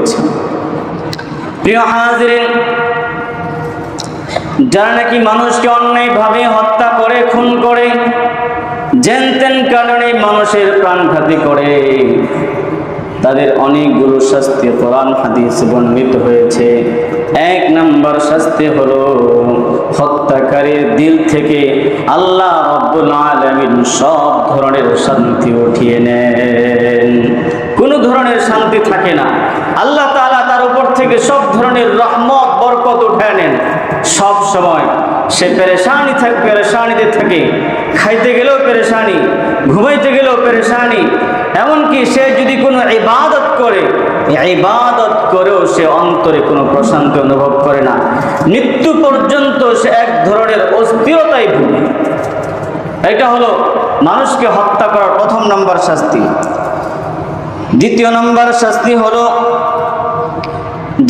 হয়েছে প্রিয় হাজিরিন যারা নাকি মানুষকে অন্যায়ভাবে হত্যা করে, খুন করে জেন তেন কারণে মানুষের প্রাণঘাতী করে, তাদের অনেকগুলো শাস্তি কোরআন, হাদিস বর্ণিত হয়েছে। এক নম্বর শাস্তি হলো হত্যাকারীর দিল থেকে আল্লাহ রব্বুল আলামিন সব ধরনের শান্তি উঠিয়ে নেন। কোনো ধরনের শান্তি থাকে না। আল্লাহ তাআলা তার উপর থেকে সব ধরনের রহমত, বরকত উঠে নেন। সব সময় সে পেরেশানি থাকে, পেরেশানিতে থাকে। খাইতে গেলেও পেরেশানি, ঘুমাইতে গেলেও পেরেশানি। এমনকি সে যদি কোনো ইবাদত করে ইবাদত করেও সে অন্তরে কোনো প্রশান্তি অনুভব করে না। মৃত্যু পর্যন্ত সে এক ধরনের অস্থিরতাই ভুগে। এটা হলো মানুষকে হত্যা করার প্রথম নম্বর শাস্তি। দ্বিতীয় নম্বর শাস্তি হলো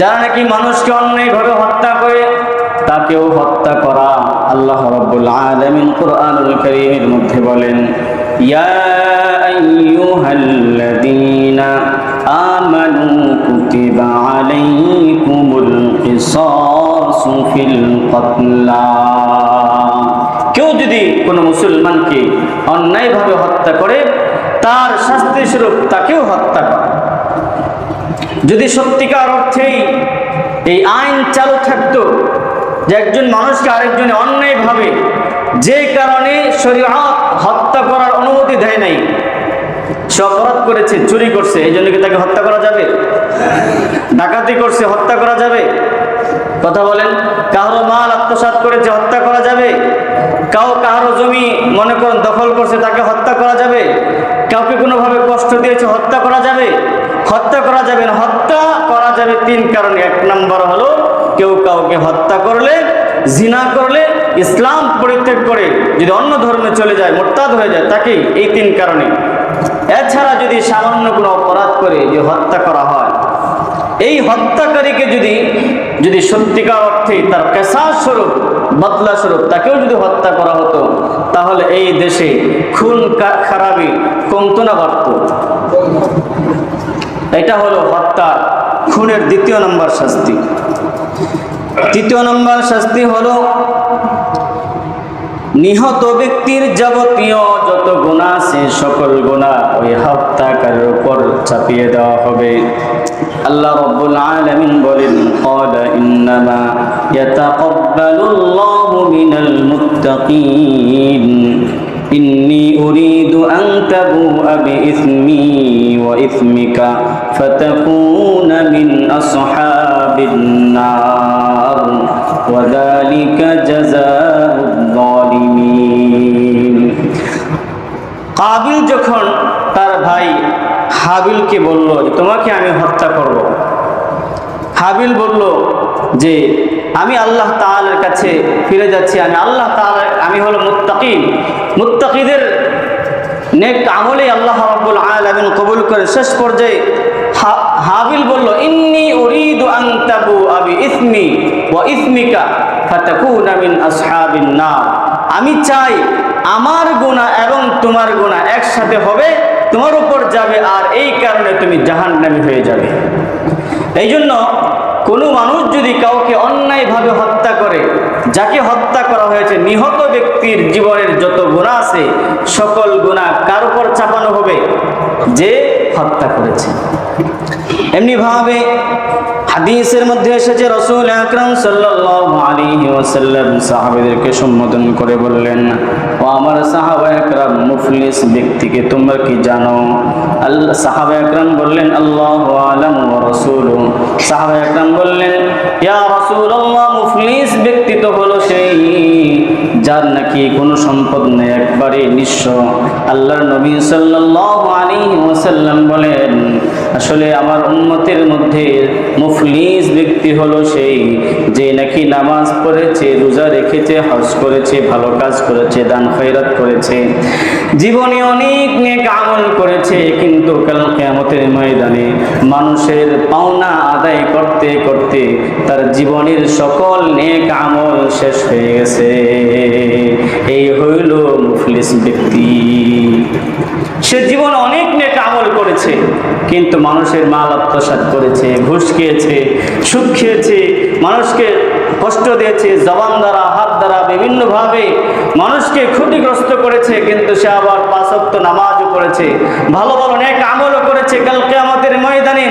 যারা নাকি মানুষকে অন্যায়ভাবে হত্যা করে, তাকেও হত্যা করা। আল্লাহ রাব্বুল আলামিন কোরআনুল কারীমের মধ্যে বলেন কেউ যদি কোনো মুসলমানকে অন্যায়ভাবে হত্যা করে তার শাস্তি স্বরূপ তাকেও হত্যা করে। যদি সত্যিকার অর্থেই এই আইন চালু থাকতো যে একজন মানুষকে আরেকজনে অন্যায়ভাবে যে কারণে শরীয়ত হত্যা করার অনুমতি দেয় নাই, সে অপরাধ করেছে, চুরি করছে, এই জন্য কি তাকে হত্যা করা যাবে? ডাকাতি করছে, হত্যা করা যাবে? কথা বলেন, কারও মাল আত্মসাৎ করেছে, হত্যা করা যাবে? কাউ কারও জমি মনে করেন দখল করছে, তাকে হত্যা করা যাবে? কাউকে কোনোভাবে কষ্ট দিয়েছে, হত্যা করা যাবে? হত্যা করা যাবে না। হত্যা করা যাবে তিন কারণে। এক নম্বর হলো, কেউ কাউকে হত্যা করলে, জিনা করলে, ইসলাম পরিত্যাগ করে, যদি অন্য ধর্মে চলে যায়, মোরতাদ হয়ে যায়, তাকেই এই তিন কারণে। এছাড়া যদি সামান্য কোনো অপরাধ করে, যে হত্যা করা হয়, এই হত্যাকারীকে যদি যদি সত্যিকার অর্থে তার পেশা স্বরূপ বদলা স্বরূপ, তাকেও যদি হত্যা করা হতো, তাহলে এই দেশে খুন খারাপি কমত না বাড়ত। এটা হলো হত্যা, খুনের দ্বিতীয় নম্বর শাস্তি। তৃতীয় নম্বর শাস্তি হলো নিহত ব্যক্তির যাবতীয় যত গুণা আছে সকল গুণা ওই হত্যাকারের উপর চাপিয়ে দেওয়া হবে আল্লাহ রব্বুল আলামিন বলেন قال انما يتقبل الله من المتقين إني أريد أن تبوء بإثمي وإثمك فتكون من أصحاب النار وذلك جزاء হাবিলকে বলল যে, তোমাকে আমি হত্যা করব। হাবিল বলল যে, আমি আল্লাহ তালের কাছে ফিরে যাচ্ছি। আমি আল্লাহ তাআলা, আমি হলো মুত্তাকি মুত্তাকিদের নেক আমলে আল্লাহ রাব্বুল আলামিন কবুল করে। শেষ পর্যায়ে হাবিল বলল, ইন্নি উরিদু আন তাবু আবি ইসমি ওয়া ইসমিকা ফাতাকুনা মিন আসহাবিন নার। আমি চাই আমার গুনাহ এবং তোমার গুনাহ একসাথে হবে। তোমার উপর যাবে আর এই কারণে তুমি জাহান্নামি হয়ে যাবে। এই জন্য কোনো মানুষ যদি কাউকে অন্যায়ভাবে হত্যা করে, যাকে হত্যা করা হয়েছে, নিহত ব্যক্তির জীবনের যত গুণা আছে, সকল গুণা কার উপর চাপানো হবে? যে হত্যা করেছে। এমনি ভাবে হাদিসের মধ্যে এসেছে, রসুল আকরাম সাল্লাল্লাহু আলাইহি ওয়াসাল্লাম সাহাবীদেরকে সম্বোধন করে বললেন, ও আমার সাহাবা একরাম মুফলিস ব্যক্তিকে তোমরা কি জানো? আল্লাহ সাহাবা একরাম বললেন, আল্লাহু আলাম ওয়া রাসূলু। সাহাবা একরাম বললেন, ইয়া রাসূলুল্লাহ, মুফলিস ব্যক্তি তো হলো সেই যার নাকি কোনো সম্পদ নেই, একবারে নিঃস্ব। আল্লাহর নবী সাল্লাল্লাহু আলাইহি ওয়াসাল্লাম বলেন, আসলে আমার উম্মতের মধ্যে ব্যক্তি হলো সেই যে নাকি নামাজ পড়েছে, রোজা রেখেছে, হজ করেছে, ভালো কাজ করেছে, দান খয়রাত করেছে, জীবনে অনেক নেক আমল করেছে, কিন্তু কাল কিয়ামতের ময়দানে মানুষের পাওনা আদায় করতে করতে তার জীবনের সকল নেক আমল শেষ হয়ে গেছে। এই হইল মুফলিস ব্যক্তি। সে জীবনে অনেক নেক করেছে, কিন্তু মানুষের মাল আত্মসাৎ করেছে, ঘুষ খেয়েছে, সুদ খেয়েছে, মানুষকে কষ্ট দিয়েছে, জবান দ্বারা, হাত দ্বারা, বিভিন্নভাবে মানুষকে ক্ষতিগ্রস্ত করেছে, কিন্তু সে আবার পাঁচক্ত নামাজও করেছে ভালো ভালো নেক আমলও করেছে। কালকে আমাদের ময়দানে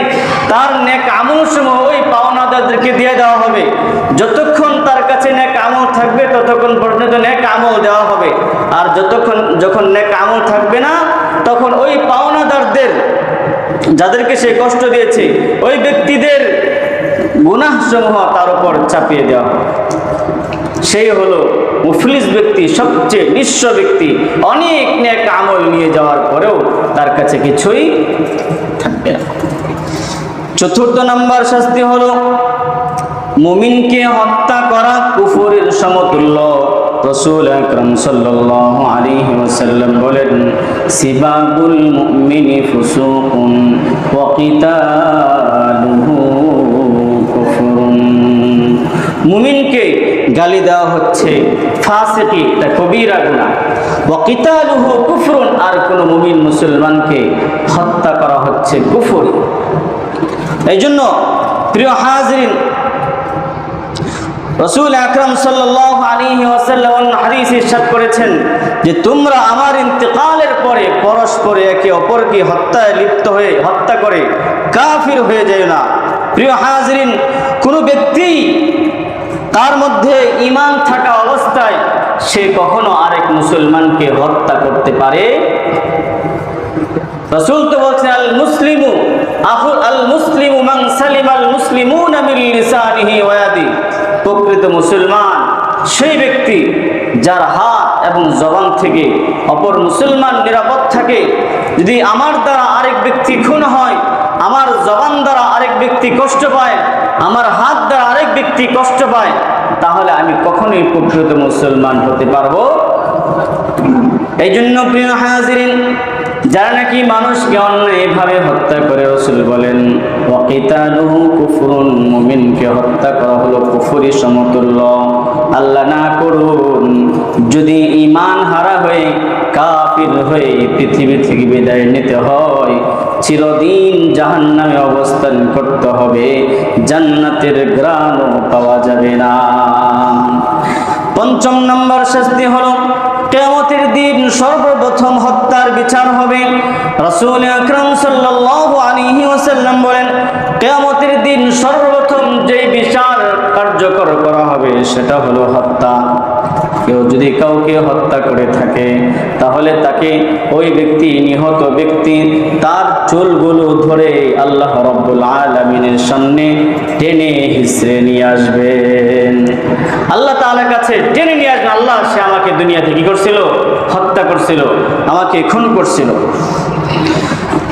তার নেক আমল সমূহ ওই পাওনাদারদেরকে দিয়ে দেওয়া হবে। যতক্ষণ তার কাছে নেক আমল থাকবে, ততক্ষণ পর্যন্ত নেক আমল দেওয়া হবে। আর যতক্ষণ যখন নেক আমল থাকবে না, তখন ওই পাওনাদারদের যাদেরকে সে কষ্ট দিয়েছে, ওই ব্যক্তিদের গুনাহ সমূহ তার উপর চাপিয়ে দেওয়া সেই হলো মুফলিস ব্যক্তি, সবচেয়ে নিঃস্ব ব্যক্তি। অনেক নেক আমল নিয়ে যাওয়ার পরেও তার কাছে কিছুই থাকবে না। চতুর্থ নাম্বার শাস্তি হলো, মুমিনকে হত্যা করা কুফুরের সমতুল্য। রসুল আকরম সাল্লাল্লাহু আলাইহি ওয়াসাল্লাম বলেন সিবাবুল মুমিনি ফুসুকুন ওয়া কিতালুহু কুফরুন। মুমিনকে গালি দেওয়া হচ্ছে ফাসিকি এটা কবিরা গুনাহ ওয়া কিতালুহু কুফরুন। আর কোন মুমিন মুসলমানকে হত্যা করা হচ্ছে কুফর। এই জন্য প্রিয় হাজরিন রসুল আকরম সাল্লাহ আলী ওয়াসাল্লাম করেছেন যে তোমরা আমার ইন্তেকালের পরে পরস্পরে একে অপরকে হত্যায় লিপ্ত হয়ে, হত্যা করে কাফির হয়ে যায় না। প্রিয় হাজরিন, কোনো ব্যক্তি তার মধ্যে ইমান থাকা অবস্থায় সে কখনো আরেক মুসলমানকে হত্যা করতে পারে? রসুল তো বলছেন, আল মুসলিমু আহুল আল মুসলিমু মান সালিম আল মুসলিমুনা মিন লিসানিহি ওয়া প্রকৃত মুসলমান, সেই ব্যক্তি যার হাত এবং জবান থেকে অপর মুসলমান নিরাপদ থাকে। যদি আমার দ্বারা আরেক ব্যক্তি খুন হয়, আমার জবান দ্বারা আরেক ব্যক্তি কষ্ট পায়, আমার হাত দ্বারা আরেক ব্যক্তি কষ্ট পায়, তাহলে আমি কখনোই প্রকৃত মুসলমান হতে পারব। এই জন্য প্রিয় হাজিরিন যারা নাকি মানুষকে অন্যায়ভাবে হত্যা করে, রসুল বলেন কুফরুন, মুমিনকে হত্যা করা হলো কুফরি সমতুল্য। আল্লাহ না করুন। যদি ইমান হারা হয়ে কাফির হয়ে পৃথিবী থেকে বিদায় নিতে হয়, চিরদিন জাহান্নামে অবস্থান করতে হবে। জান্নাতের গ্রাণও পাওয়া যাবে না। পঞ্চম নম্বর শাস্তি হলো কেয়ামতের দিন সর্বপ্রথম হত্যার বিচার হবে। রসুল আকরম সাল্লাল্লাহু আলাইহি ওয়াসাল্লাম বলেন কেয়ামতের দিন সর্বপ্রথম যেই বিচার কার্যকর করা হবে সেটা হলো হত্যা। কেউ যদি কাউকে হত্যা করে থাকে, তাহলে তাকে ওই ব্যক্তি, নিহত ব্যক্তি তার চুলগুলো ধরে আল্লাহ রব্বুল আলমিনের সামনে টেনে হিসড়ে নিয়ে আসবেন। আল্লাহ তাআলার কাছে টেনে নিয়ে আসবেন, আল্লাহ সে আমাকে দুনিয়াতে কি করছিল? হত্যা করছিল, আমাকে খুন করছিল।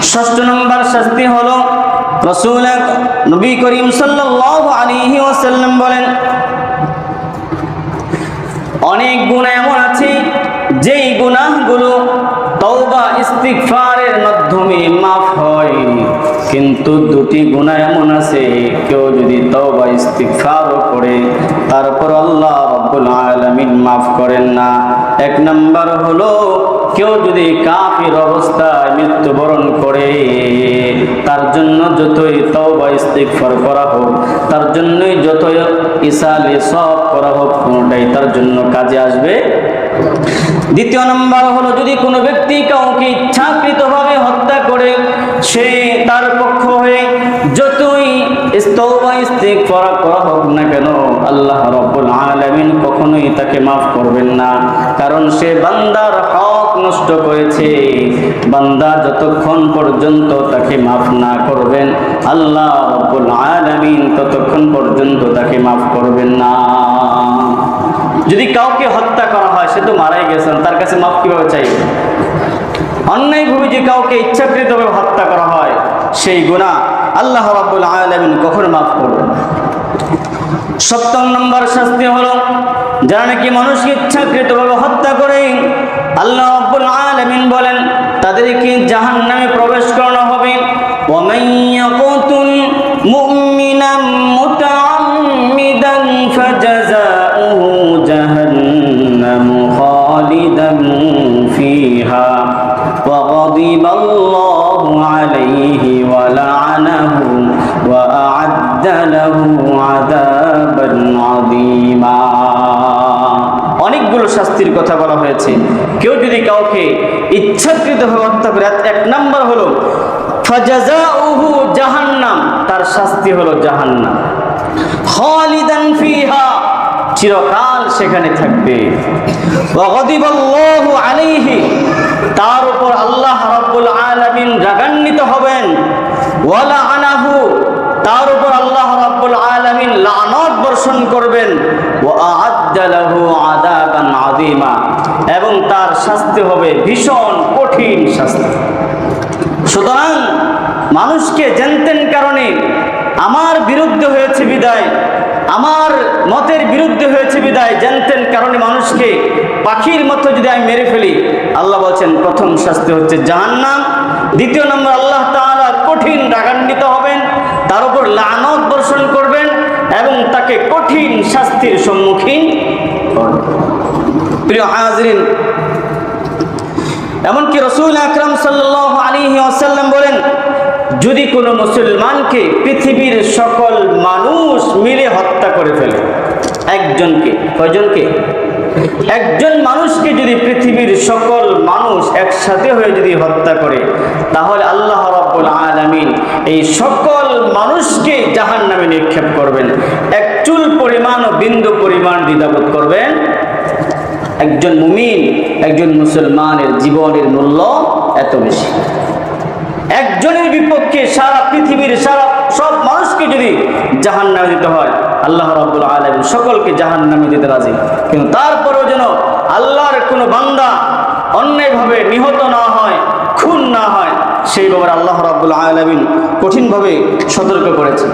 ষষ্ঠ নম্বর শাস্তি হলো রসুল নবী করিম সাল্লাল্লাহু আলাইহি ওয়াসাল্লাম বলেন, অনেক গুণা এমন আছে, যেই গুনাহগুলো তওবা, ইস্তিগফারের মাধ্যমে মাফ হয়। কিন্তু দুটি গুনাহ এমন আছে, কেউ যদি তওবা ইস্তিগফারও করে, তারপর আল্লাহ রাব্বুল আলামিন মাফ করেন না। এক নাম্বার হলো কেউ যদি কাফির অবস্থায় মৃত্যুবরণ করে, তার জন্য যতই তওবা ইস্তিগফার করা হোক, তার জন্যই যতই ইসালে সব করা হোক, কোনোটাই তার জন্য কাজে আসবে। দ্বিতীয় নম্বর হলো, যদি কোনো ব্যক্তি কাউকে ইচ্ছাকৃতভাবে হত্যা করে, সে তার পক্ষ হয়ে যতই ইস্তওবা ইস্তিগফার করা হোক না কেন, আল্লাহ রাব্বুল আলামিন কখনোই তাকে মাফ করবেন না। কারণ সে বান্দার হক নষ্ট করেছে। বান্দা যতক্ষণ পর্যন্ত তাকে মাফ না করবেন, আল্লাহ রাব্বুল আলামিন ততক্ষণ পর্যন্ত তাকে মাফ করবেন না। যদি কাউকে হত্যা করা হয়, সে তো মারাই গেছেন, তার কাছে মাফ কীভাবে চাইবে? অন্যায়ভাবে যে কাউকে ইচ্ছাকৃতভাবে হত্যা করা হয় সেই গুণা আল্লাহ রাব্বুল আলামিন কখনো মাফ করবেন সপ্তম নম্বর শাস্তি হলো, যারা নাকি মানুষকে ইচ্ছাকৃতভাবে হত্যা করে, আল্লাহ রাব্বুল আলামিন বলেন, তাদেরকে জাহান্নামে প্রবেশ করানো হবে। ওয়ামাইয়াকুতুল মুমিনাম শাস্তির কথা বলা হয়েছে। কেউ যদি কাউকে ইচ্ছাকৃতভাবে হত্যা করে, এক নাম্বার হলো জাহান্নাম, তার শাস্তি হলো জাহান্নাম। চিরকাল সেখানে থাকবে। তার উপর আল্লাহ রাব্বুল আলামিন রাগান্বিত হবেন। ওয়ালা আনাহু তার উপর আল্লাহ রাব্বুল আলামিন লানত বর্ষণ করবেন। ওয়া আ'আদ্দা লাহু আযীমা এবং তার শাস্তি হবে ভীষণ কঠিন শাস্তি। সুতরাং মানুষকে জানতেন কারণে আমার বিরুদ্ধে হয়েছে বিদায়, আমার মতের বিরুদ্ধে হয়েছে বিদায়, জানতেন কারণে মানুষকে পাখির মতো যদি আমি মেরে ফেলি, আল্লাহ বলছেন, প্রথম শাস্তি হচ্ছে জাহান্নাম, দ্বিতীয় নম্বর আল্লাহ তাআলা কঠিন রাগান্বিত হবেন, তার উপর লানত বর্ষণ করবেন এবং তাকে কঠিন শাস্তির সম্মুখীন করবেন। প্রিয় হাজরিন, এমনকি রসুল আকরাম সাল্লাহ আলী আসাল্লাম বলেন, যদি কোনো মুসলমানকে পৃথিবীর সকল মানুষ মিলে হত্যা করে ফেলে, একজনকে, কয়জনকে? একজন মানুষকে যদি পৃথিবীর সকল মানুষ একসাথে হয়ে যদি হত্যা করে, তাহলে আল্লাহ রাব্বুল আলামিন এই সকল মানুষকে জাহান নামে নিক্ষেপ করবেন। এক চুল পরিমাণ ও বিন্দু পরিমাণ দ্বিধাবোধ করবেন। একজন মুমিন, একজন মুসলমানের জীবনের মূল্য এত বেশি। একজনের বিপক্ষে সারা পৃথিবীর সারা সব মানুষকে যদি জাহান নামে দিতে হয়, আল্লাহ রাবুল আলম সকলকে জাহান নামে দিতে রাজি। কিন্তু তারপরেও যেন আল্লাহর কোনো বান্দা অন্যায়ভাবে নিহত না হয়, খুন না হয়, সেই ব্যাপারে আল্লাহ রাবুল আলমিন কঠিনভাবে সতর্ক করেছেন।